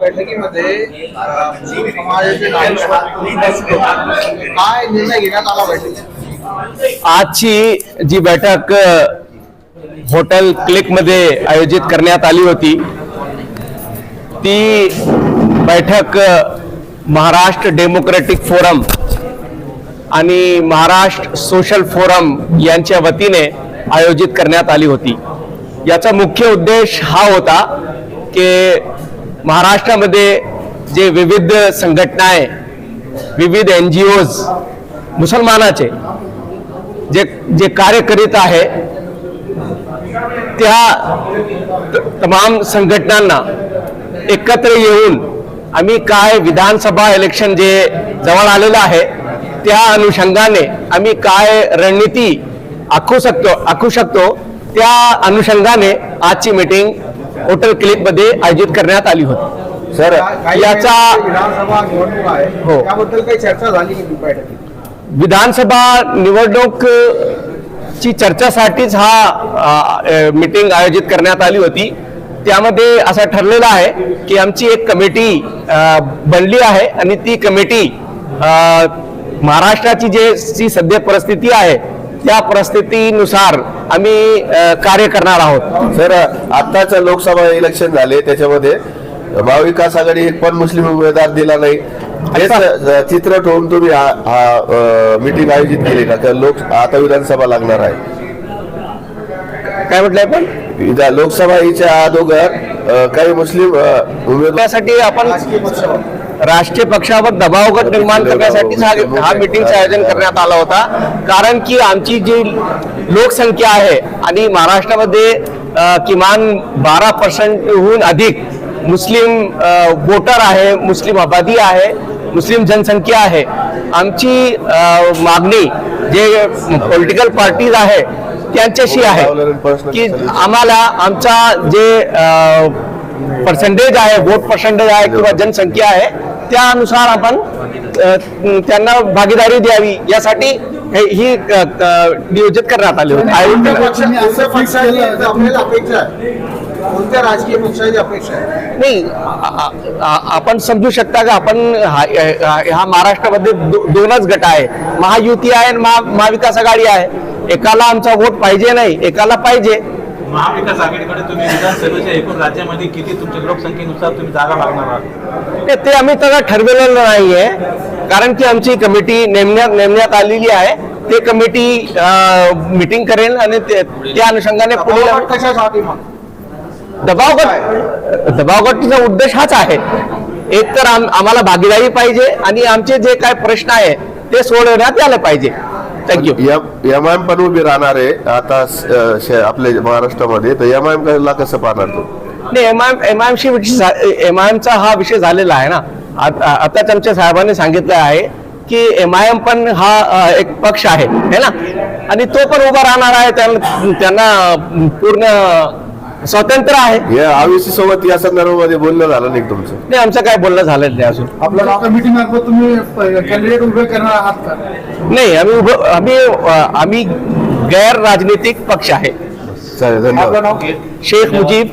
बैठकीमध्ये समाजाचे काय निर्णय घेण्यात आला बैठकीत? आजची जी बैठक हॉटेल क्लिकमध्ये आयोजित करण्यात आली होती ती बैठक महाराष्ट्र डेमोक्रेटिक फोरम आणि महाराष्ट्र सोशल फोरम यांच्या वतीने आयोजित करण्यात आली होती. याचा मुख्य उद्देश हा होता की महाराष्ट्रामध्ये जे विविध संघटना आहे विविध एन जी ओज मुसलमानाचे जे जे कार्य करीत आहे त्या तमाम संघटनांना एकत्र येऊन आम्ही काय विधानसभा इलेक्शन जे जवळ आलेलं आहे त्या अनुषंगाने आम्ही काय रणनीती आखू शकतो आखू शकतो त्या अनुषंगाने आजची मीटिंग हॉटेल क्लिकमध्ये आयोजित करण्यात आली होती. सर याचा विधानसभा निवडणूक आहे. हो. त्याबद्दल काही चर्चा झाली विधानसभा निवडणूक ची चर्चासाठीच हा मीटिंग आयोजित करण्यात आली होती. त्यामध्ये असं ठरलेलं आहे की आमची एक कमिटी बनली आहे आणि ती कमिटी महाराष्ट्राची जे जी सध्या परिस्थिती आहे त्या परिस्थितीनुसार आम्ही कार्य करणार आहोत. सर आताच लोकसभा इलेक्शन झाले त्याच्यामध्ये महाविकास आघाडी एक पण मुस्लिम उमेदवार दिला नाही. चित्र ठेवून तुम्ही मीटिंग आयोजित केली का? लोक आता विधानसभा लागणार आहे? काय म्हटलंय पण लोकसभा हिच्या अगोदर काही मुस्लिम अ, उमेदवार त्यासाठी आपण राष्ट्रीय पक्षावर दबावगट निर्माण करण्यासाठीच हा हा मीटिंगचं आयोजन करण्यात आला होता. कारण की आमची जी लोकसंख्या आहे आणि महाराष्ट्रामध्ये किमान बारा पर्सेंटहून अधिक मुस्लिम वोटर आहे मुस्लिम आबादी आहे मुस्लिम जनसंख्या आहे. आमची मागणी जे पॉलिटिकल पार्टीज आहे त्यांच्याशी आहे की आम्हाला आमचा जे पर्सेंटेज आहे वोट पर्सेंटेज आहे किंवा जनसंख्या आहे त्यानुसार आपण त्यांना भागीदारी द्यावी यासाठी हे- ही नियोजित करण्यात आली होती. आयोजित कोणत्या राजकीय पक्षाची अपेक्षा आहे? नाही आपण समजू शकता का आपण हा महाराष्ट्रामध्ये दोनच गट आहे. महायुती आहे आणि महा महाविकास आघाडी आहे. एकाला आमचा वोट पाहिजे नाही एकाला पाहिजे. महाविकास आघाडीकडे तुम्ही विधानसभेच्या एकूण राज्यामध्ये किती तुमच्या लोकसंख्येनुसार तुम्ही जागा मागणार आहात? ते- ते आम्ही त्याला ठरवलेलं नाहीये. कारण की आमची कमिटी नेमण्यात नेमण्यात आलेली आहे. ते कमिटी मीटिंग करेल आणि ते- त्या अनुषंगाने पुढील दबाव कशासाठी मग? दबाव गट दबाव गटाचा उद्देश हाच आहे. एक तर आम- आम्हाला भागीदारी पाहिजे आणि आमचे जे काय प्रश्न आहे ते सोडवण्यात आले पाहिजे. थँक्यू एम आय एम पण उभी राहणार आहे. आता आपल्या महाराष्ट्रामध्ये. तर एम आय एम ला कसं पाहणार तो? नाही एम आय एम आय एमशी एम आय एमचा हा विषय झालेला आहे ना. आत- आताच आमच्या साहेबांनी सांगितलं आहे की एम आय एम पण हा एक पक्ष आहे है ना? आणि तो पण उभा राहणार आहे त्यांना पूर्ण स्वातंत्र्य आहे. या आविसी सोबत या संदर्भामध्ये बोलणं झालं नाही तुमचं? नाही आमचं काय बोलणं झालेलं नाही अजून. आपल्या कमिटी मार्फत तुम्ही कॅन्डिडेट उभे करणार आहात का? नाही आम्ही उभं आम्ही आम्ही गैर राजनीतिक पक्ष आहे. चालेल धन्यवाद. आपलं नाव शेख मुजीब